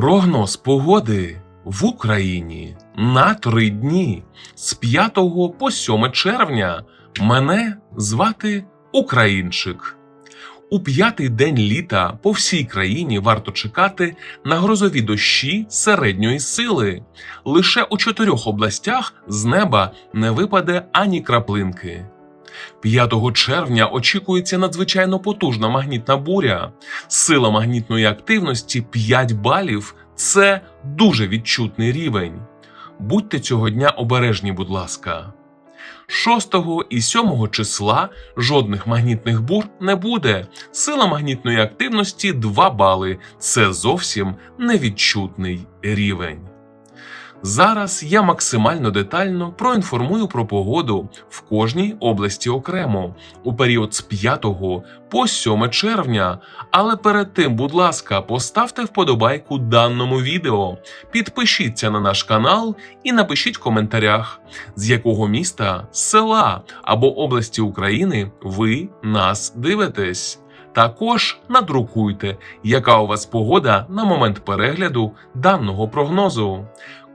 Прогноз погоди в Україні на три дні з 5 по 7 червня. Мене звати Українчик. У п'ятий день літа по всій країні варто чекати на грозові дощі середньої сили. Лише у чотирьох областях з неба не випаде ані краплинки. 5 червня очікується надзвичайно потужна магнітна буря. Сила магнітної активності 5 балів це дуже відчутний рівень. Будьте цього дня обережні, будь ласка. 6 і 7 числа жодних магнітних бур не буде. Сила магнітної активності 2 бали. Це зовсім невідчутний рівень. Зараз я максимально детально проінформую про погоду в кожній області окремо у період з 5 по 7 червня. Але перед тим, будь ласка, поставте вподобайку даному відео, підпишіться на наш канал і напишіть в коментарях, з якого міста, села або області України ви нас дивитесь. Також надрукуйте, яка у вас погода на момент перегляду даного прогнозу.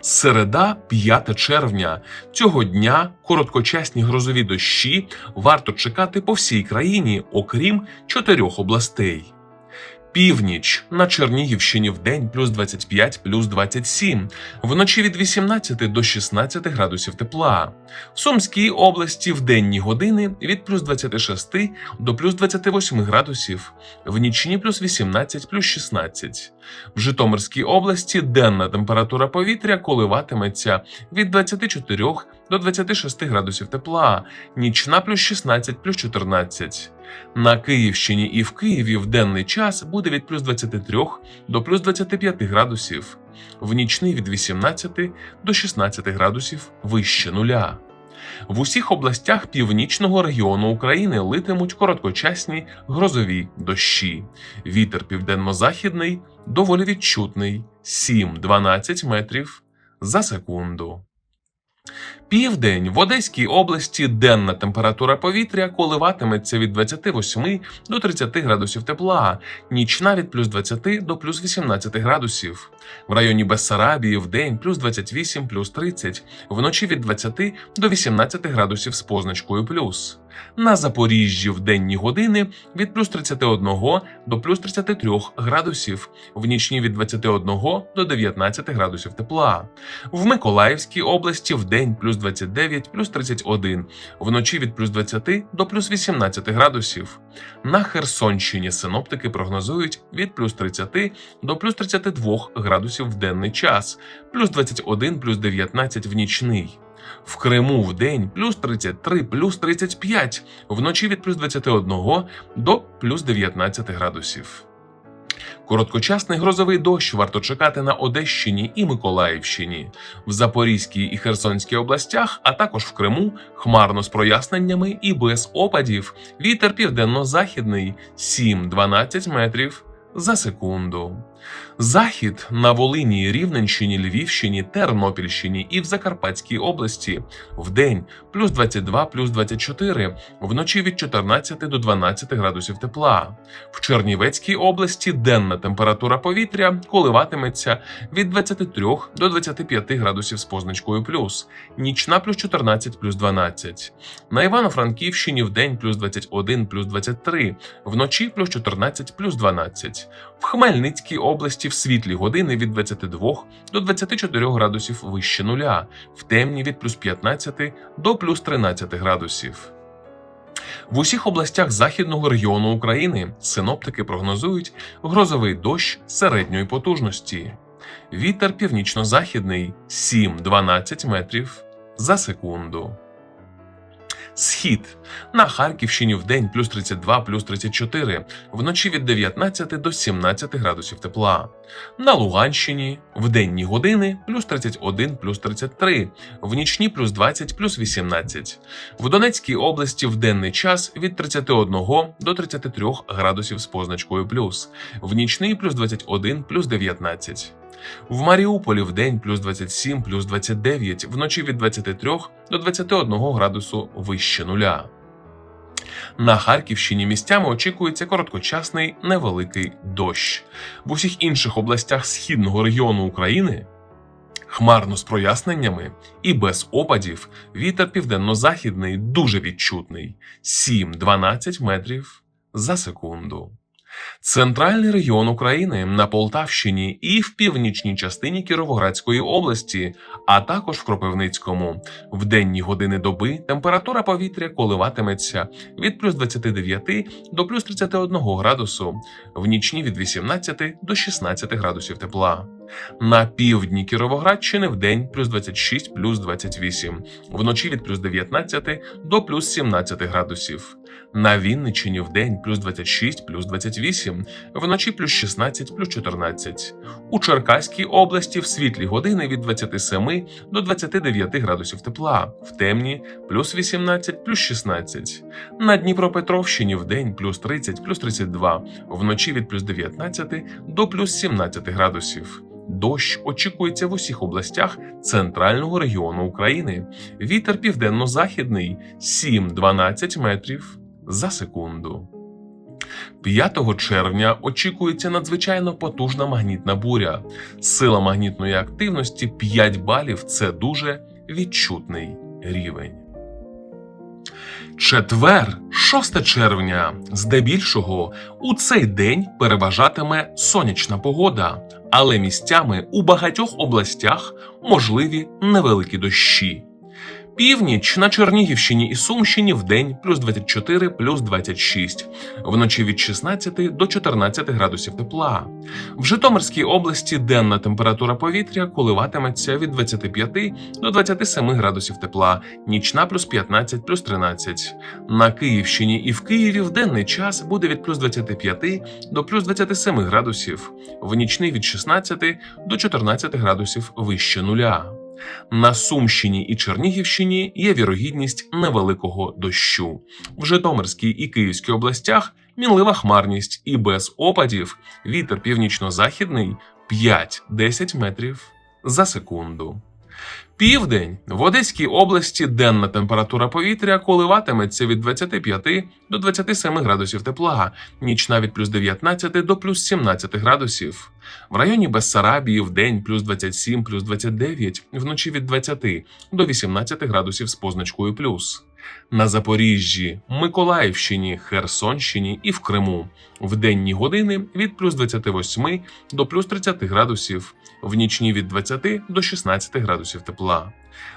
Середа, 5 червня. Цього дня короткочасні грозові дощі варто чекати по всій країні, окрім чотирьох областей. Північ на Чернігівщині в день плюс 25 плюс 27, вночі від 18 до 16 градусів тепла. В Сумській області в денні години від плюс 26 до плюс 28 градусів, в нічні плюс 18 плюс 16. В Житомирській області денна температура повітря коливатиметься від 24 до 26 градусів тепла, нічна плюс 16 плюс 14. На Київщині і в Києві в денний час буде від плюс 23 до плюс 25 градусів, в нічний від 18 до 16 градусів вище нуля. В усіх областях північного регіону України литимуть короткочасні грозові дощі. Вітер південно-західний доволі відчутний 7-12 метрів за секунду. Південь в Одеській області денна температура повітря коливатиметься від 28 до 30 градусів тепла, нічна від плюс 20 до плюс 18 градусів. В районі Бессарабії в день плюс 28 плюс 30, вночі від 20 до 18 градусів з позначкою плюс. На Запоріжжі в денні години від плюс 31 до плюс 33 градусів, в нічні від 21 до 19 градусів тепла. В Миколаївській області в день плюс 29 плюс 31, вночі від плюс 20 до плюс 18 градусів. На Херсонщині синоптики прогнозують від плюс 30 до плюс 32 градусів в денний час, плюс 21 плюс 19 в нічний. В Криму в день плюс 33 плюс 35, вночі від плюс 21 до плюс 19 градусів. Короткочасний грозовий дощ варто чекати на Одещині і Миколаївщині, в Запорізькій і Херсонській областях, а також в Криму хмарно з проясненнями і без опадів. Вітер південно-західний 7-12 метрів за секунду. Захід на Волині, Рівненщині, Львівщині, Тернопільщині і в Закарпатській області в день плюс 22, плюс 24, вночі від 14 до 12 градусів тепла. В Чернівецькій області денна температура повітря коливатиметься від 23 до 25 градусів з позначкою плюс, нічна плюс 14 плюс 12. На Івано-Франківщині в плюс 21 плюс 23, вночі плюс 14 плюс 12. В Хмельницькій області в світлі години від 22 до 24 градусів вище нуля, в темні від плюс 15 до плюс 13 градусів. В усіх областях західного регіону України синоптики прогнозують грозовий дощ середньої потужності. Вітер північно-західний 7-12 метрів за секунду. Схід на Харківщині в день плюс 32, плюс 34, вночі від 19 до 17 градусів тепла. На Луганщині в денні години плюс 31, плюс 33, в нічні плюс 20, плюс 18. В Донецькій області в денний час від 31 до 33 градусів з позначкою плюс, в нічний плюс 21, плюс 19. В Маріуполі в день плюс 27, плюс 29, вночі від 23 до 21 градусу вище нуля. На Харківщині місцями очікується короткочасний невеликий дощ. В усіх інших областях східного регіону України хмарно з проясненнями і без опадів вітер південно-західний дуже відчутний 7-12 метрів за секунду. Центральний регіон України на Полтавщині і в північній частині Кіровоградської області, а також в Кропивницькому. В денні години доби температура повітря коливатиметься від плюс 29 до плюс 31 градусу, в нічні від 18 до 16 градусів тепла. На півдні Кіровоградщини в день плюс 26 плюс 28, вночі від плюс 19 до плюс 17 градусів. На Вінниччині в день плюс 26 плюс 28, вночі плюс 16 плюс 14. У Черкаській області в світлі години від 27 до 29 градусів тепла, в темні плюс 18 плюс 16. На Дніпропетровщині в день плюс 30 плюс 32, вночі від плюс 19 до плюс 17 градусів. Дощ очікується в усіх областях центрального регіону України. Вітер південно-західний 7-12 метрів за секунду. 5 червня очікується надзвичайно потужна магнітна буря. Сила магнітної активності 5 балів це дуже відчутний рівень. Четвер, 6 червня, здебільшого у цей день переважатиме сонячна погода, але місцями у багатьох областях можливі невеликі дощі. Північ на Чернігівщині і Сумщині в день плюс 24, плюс 26, вночі від 16 до 14 градусів тепла. В Житомирській області денна температура повітря коливатиметься від 25 до 27 градусів тепла, нічна плюс 15, плюс 13. На Київщині і в Києві в денний час буде від плюс 25 до плюс 27 градусів, в нічний від 16 до 14 градусів вище нуля. На Сумщині і Чернігівщині є вірогідність невеликого дощу. В Житомирській і Київській областях мінлива хмарність і без опадів вітер північно-західний 5-10 метрів за секунду. Південь в Одеській області денна температура повітря коливатиметься від 25 до 27 градусів тепла, нічна від плюс 19 до плюс 17 градусів. В районі Бессарабії в день плюс 27, плюс 29, вночі від 20 до 18 градусів з позначкою плюс. На Запоріжжі, Миколаївщині, Херсонщині і в Криму в денні години від плюс 28 до плюс 30 градусів, в нічні від 20 до 16 градусів тепла.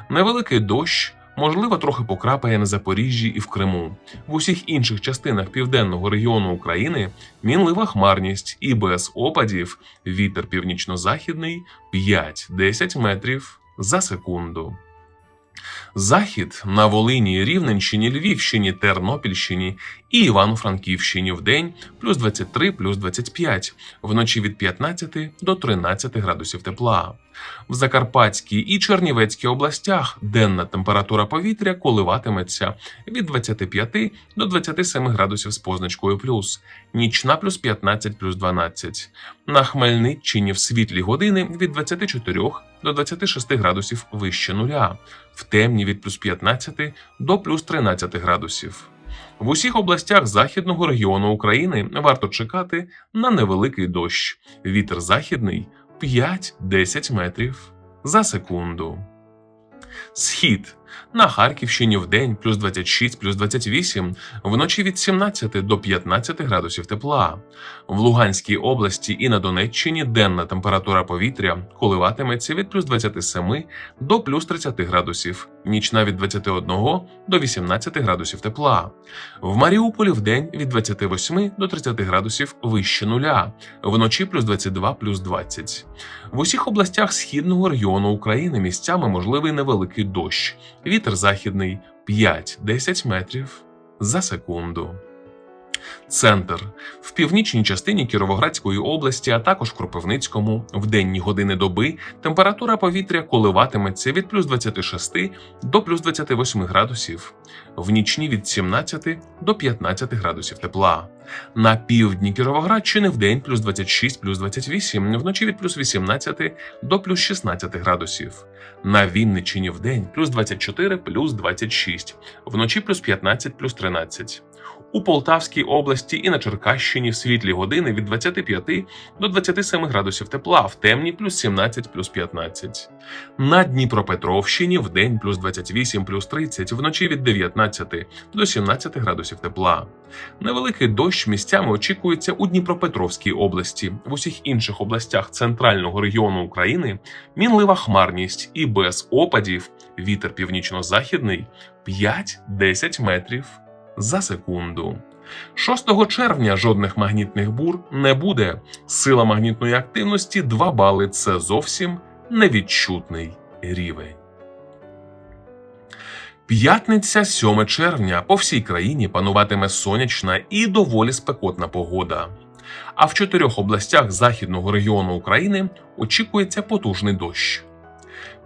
Невеликий дощ, можливо, трохи покрапає на Запоріжжі і в Криму. В усіх інших частинах південного регіону України мінлива хмарність і без опадів вітер північно-західний 5-10 метрів за секунду. Захід на Волині, Рівненщині, Львівщині, Тернопільщині і Івано-Франківщині в день плюс 23, плюс 25, вночі від 15 до 13 градусів тепла. В Закарпатській і Чернівецькій областях денна температура повітря коливатиметься від 25 до 27 градусів з позначкою плюс, нічна плюс 15 плюс 12. На Хмельниччині в світлі години від 24 до 26 градусів вище нуля, в темні від плюс 15 до плюс 13 градусів. В усіх областях західного регіону України варто чекати на невеликий дощ. Вітер західний 5-10 метрів за секунду. Схід на Харківщині в день плюс 26, плюс 28, вночі від 17 до 15 градусів тепла. В Луганській області і на Донеччині денна температура повітря коливатиметься від плюс 27 до плюс 30 градусів, нічна від 21 до 18 градусів тепла. В Маріуполі в день від 28 до 30 градусів вище нуля, вночі плюс 22 плюс 20. В усіх областях східного регіону України місцями можливий невеликий дощ. Вітер західний 5-10 метрів за секунду. Центр в північній частині Кіровоградської області, а також в Кропивницькому, в денні години доби температура повітря коливатиметься від плюс 26 до плюс 28 градусів, в нічні від 17 до 15 градусів тепла. На півдні Кіровоградщини в день плюс 26, плюс 28, вночі від плюс 18 до плюс 16 градусів. На Вінниччині в день плюс 24, плюс 26, вночі плюс 15, плюс 13. У Полтавській області і на Черкащині в світлі години від 25 до 27 градусів тепла, в темні плюс 17 плюс 15. На Дніпропетровщині в день плюс 28 плюс 30, вночі від 19 до 17 градусів тепла. Невеликий дощ місцями очікується у Дніпропетровській області. В усіх інших областях центрального регіону України мінлива хмарність і без опадів вітер північно-західний 5-10 метрів за секунду. 6 червня жодних магнітних бур не буде. Сила магнітної активності 2 бали це зовсім невідчутний рівень. П'ятниця 7 червня по всій країні пануватиме сонячна і доволі спекотна погода. А в чотирьох областях західного регіону України очікується потужний дощ.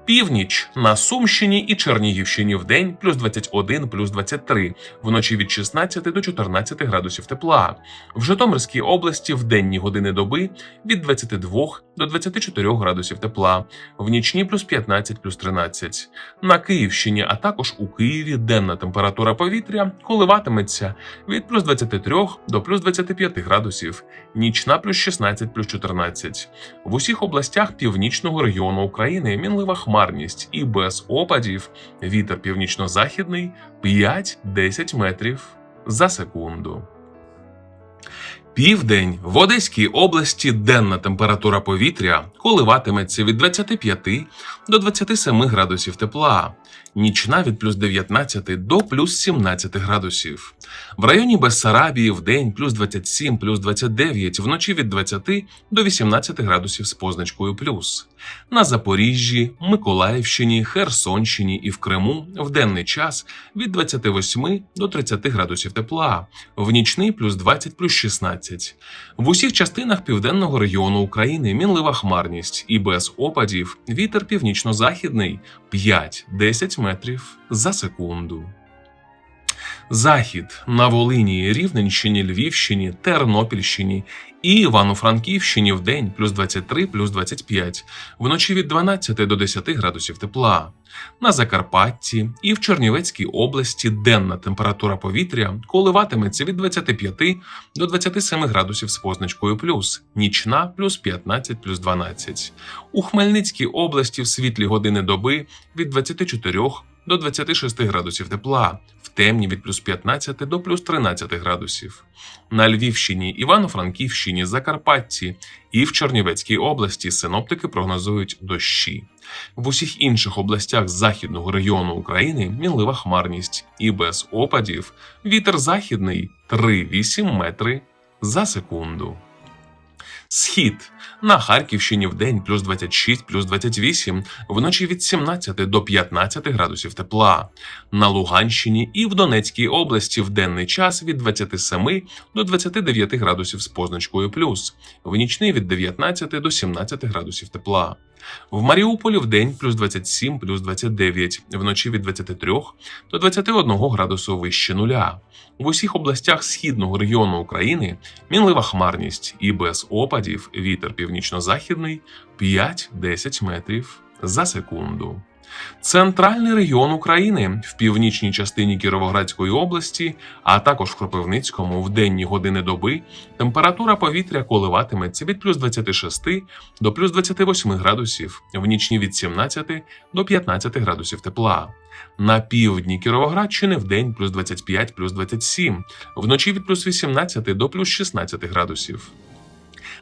Північ на Сумщині і Чернігівщині в день плюс 21, плюс 23, вночі від 16 до 14 градусів тепла. В Житомирській області в денні години доби від 22 до 24 градусів тепла, в нічні плюс 15, плюс 13. На Київщині, а також у Києві денна температура повітря коливатиметься від плюс 23 до плюс 25 градусів, нічна плюс 16, плюс 14. В усіх областях північного регіону України мінлива хмарність і без опадів вітер північно-західний 5-10 метрів за секунду. Південь в Одеській області денна температура повітря коливатиметься від 25 до 27 градусів тепла, нічна від плюс 19 до плюс 17 градусів. В районі Бессарабії в день плюс 27, плюс 29, вночі від 20 до 18 градусів з позначкою плюс. На Запоріжжі, Миколаївщині, Херсонщині і в Криму в денний час від 28 до 30 градусів тепла, в нічний плюс 20 плюс 16. В усіх частинах південного регіону України мінлива хмарність і без опадів вітер північно-західний 5-10 метрів за секунду. Захід на Волині, Рівненщині, Львівщині, Тернопільщині і Івано-Франківщині в день плюс 23, плюс 25, вночі від 12 до 10 градусів тепла. На Закарпатті і в Чернівецькій області денна температура повітря коливатиметься від 25 до 27 градусів з позначкою плюс, нічна плюс 15 плюс 12. У Хмельницькій області в світлі години доби від 24 до 26 градусів тепла, в темні від плюс 15 до плюс 13 градусів. На Львівщині, Івано-Франківщині, Закарпатті і в Чернівецькій області синоптики прогнозують дощі. В усіх інших областях західного регіону України мінлива хмарність і без опадів вітер західний 3-8 метри за секунду. Схід на Харківщині в день плюс 26, плюс 28, вночі від 17 до 15 градусів тепла. На Луганщині і в Донецькій області в денний час від 27 до 29 градусів з позначкою плюс, в нічний від 19 до 17 градусів тепла. В Маріуполі в день плюс 27, плюс 29, вночі від 23 до 21 градусу вище нуля. В усіх областях східного регіону України мінлива хмарність і без опадів вітер північно-західний 5-10 метрів за секунду. Центральний регіон України в північній частині Кіровоградської області, а також в Кропивницькому в денні години доби температура повітря коливатиметься від плюс 26 до плюс 28 градусів, в нічні від 17 до 15 градусів тепла. На півдні Кіровоградщини в день плюс 25 плюс 27, вночі від плюс 18 до плюс 16 градусів.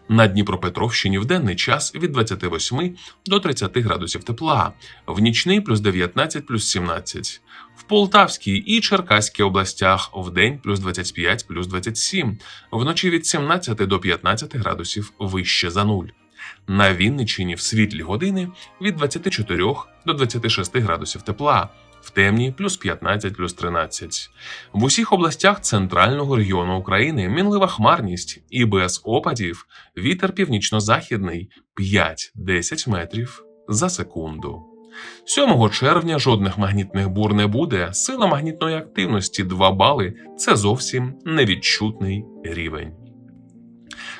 На Дніпропетровщині в денний час від 28 до 30 градусів тепла, в нічний плюс 19 плюс 17. В Полтавській і Черкаській областях в день плюс 25 плюс 27, вночі від 17 до 15 градусів вище за нуль. На Вінниччині в світлі години від 24 до 26 градусів тепла, в темні плюс 15, плюс 13. В усіх областях центрального регіону України мінлива хмарність і без опадів вітер північно-західний 5-10 метрів за секунду. 7 червня жодних магнітних бур не буде. Сила магнітної активності 2 бали це зовсім невідчутний рівень.